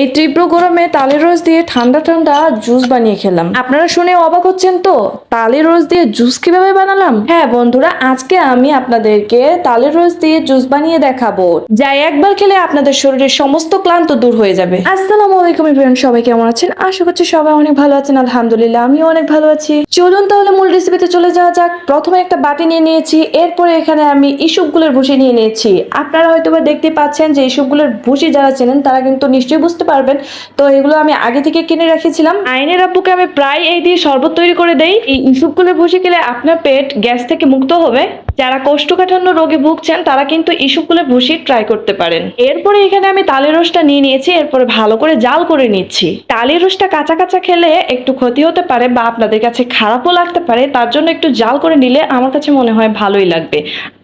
এই তীব্র গরমে তালের রস দিয়ে ঠান্ডা ঠান্ডা জুস বানিয়ে খেলাম। আপনারা শুনে অবাক হচ্ছেন তো? তালের রস দিয়ে জুস কীভাবে বানালাম? হ্যাঁ বন্ধুরা, আজকে আমি আপনাদেরকে তালের রস দিয়ে জুস বানিয়ে দেখাবো। যাই, একবার খেলে আপনাদের শরীরের সমস্ত ক্লান্ত দূর হয়ে যাবে। আসসালামু আলাইকুম সবাই কেমন আছেন? আশা করছি সবাই অনেক ভালো আছেন। আলহামদুলিল্লাহ, আমিও অনেক ভালো আছি। চলুন তাহলে মূল রেসিপিতে চলে যাওয়া যাক। প্রথমে একটা বাটি নিয়ে নিয়েছি, এরপরে এখানে আমি ইসুপগুলোর ভুসি নিয়ে নিয়েছি। আপনারা হয়তো বা দেখতে পাচ্ছেন যে ইসুপগুলোর ভুসি যারা চেনেন, তারা কিন্তু নিশ্চয়ই বুঝতে পারবেন। তো এগুলো আমি আগে থেকে কিনে রেখেছিলাম। আইনের আব্বুকে আমি প্রায় এই দিয়ে শরবত তৈরি করে দেই। এই ইসুপগুলোর ভুসি খেলে আপনার পেট গ্যাস থেকে মুক্ত হবে। যারা কোষ্ঠকাঠিন্য রোগে ভুগছেন, তারা কিন্তু ইসুপগুলোর ভুসি ট্রাই করতে পারেন। এরপরে এখানে আমি তালের রসটা নিয়ে নিয়েছি, এরপরে ভালো করে জাল করে নিচ্ছি। তালের রসটা কাঁচা কাঁচা খেলে একটু ক্ষতি হতে পারে বা আপনাদের কাছে খারাপও লাগতে পারে, তার জন্য একটু জাল করে নিলে আমার কাছে মনে হয় ভালোই লাগবে।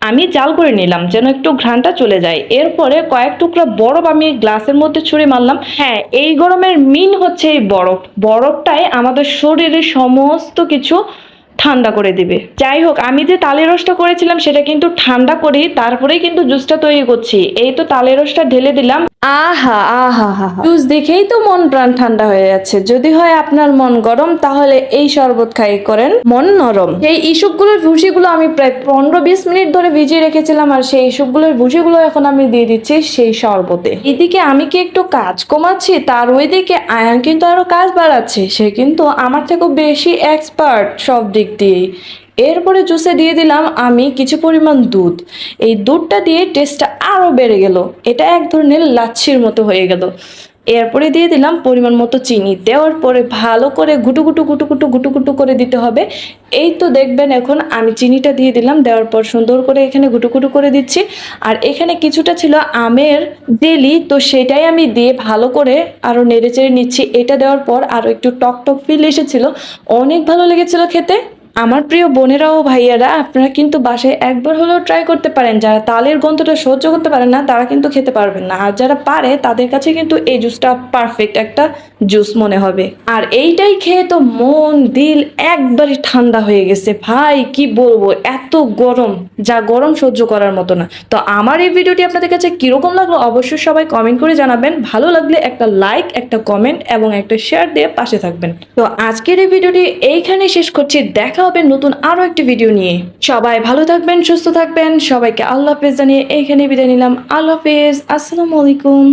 আমি জাল করে নিলাম যেন একটু ঘ্রাণটা চলে যায়। এরপরে কয়েক টুকরা বরফ আমি গ্লাসের মধ্যে ছুঁড়ে মারলাম। হ্যাঁ এই গরমের মিন হচ্ছে এই বরফ। বরফটাই আমাদের শরীরের সমস্ত কিছু ঠান্ডা করে দিবে। যাই হোক আমি যে তালের রসটা করেছিলাম, সেটা কিন্তু ঠান্ডা করি, তারপরেই কিন্তু জুসটা তৈরি করছি। এই তো তালের রসটা ঢেলে দিলাম। আহা আহা, হা জুস দেখেই তো মন প্রাণ ঠান্ডা হয়ে যাচ্ছে। যদি হয় আপনার মন গরম, তাহলে এই শরবত খাই করেন মন নরম। এই ইসুপগুলোর ভুসিগুলো আমি প্রায় পনেরো বিশ মিনিট ধরে ভিজিয়ে রেখেছিলাম, আর সেই ইসুপগুলোর ভুসিগুলো এখন আমি দিয়ে দিচ্ছি সেই শরবতে। এদিকে আমি কি একটু কাজ কমাচ্ছি? তার ওইদিকে আয়ান কিন্তু আরও কাজ বাড়াচ্ছে। সে কিন্তু আমার থেকেও বেশি এক্সপার্ট সব দিক দিয়েই। এরপরে জুসে দিয়ে দিলাম আমি কিছু পরিমাণ দুধ। এই দুধটা দিয়ে টেস্টটা আরও বেড়ে গেল। এটা এক ধরনের লাচ্ছির মতো হয়ে গেল। এরপরে দিয়ে দিলাম পরিমাণ মতো চিনি। দেওয়ার পরে ভালো করে গুটু গুটু গুটু গুটু গুটু গুটু করে দিতে হবে। এই তো দেখবেন এখন আমি চিনিটা দিয়ে দিলাম। দেওয়ার পর সুন্দর করে এখানে গুটু গুটু করে দিচ্ছি। আর এখানে কিছুটা ছিল আমের জেলি, তো সেটাই আমি দিয়ে ভালো করে আরও নেড়ে চেড়ে নিচ্ছি। এটা দেওয়ার পর আরও একটু টক টক ফিল এসেছিল। অনেক ভালো লেগেছিল খেতে। আমার প্রিয় বোনেরা ও ভাইয়ারা, আপনারা কিন্তু বাসায় একবার হলেও ট্রাই করতে পারেন। যারা তালের গন্ধটা সহ্য করতে পারেন না, তারা কিন্তু খেতে পারবেন না। আর যারা পারে, তাদের কাছে কিন্তু এই জুসটা পারফেক্ট একটা জুস মনে হবে। আর এইটাই খেয়ে তো মন, দিল একবারই ঠান্ডা হয়ে গেছে। ভাই, কি বলব? এত গরম, যা গরম সহ্য করার মতো না। তো আমার এই ভিডিওটি আপনাদের কাছে কীরকম লাগল অবশ্যই সবাই কমেন্ট করে জানাবেন। ভালো লাগলে একটা লাইক একটা কমেন্ট এবং একটা শেয়ার দিয়ে পাশে থাকবেন। তো আজকের এই ভিডিওটি এইখানে শেষ করছি। দেখা হবে নতুন আরও একটি ভিডিও নিয়ে। সবাই ভালো থাকবেন, সুস্থ থাকবেন। সবাইকে আল্লাহ হাফেজ জানিয়ে এখানে বিদায় নিলাম। আল্লাহ হাফেজ। আসসালামু আলাইকুম।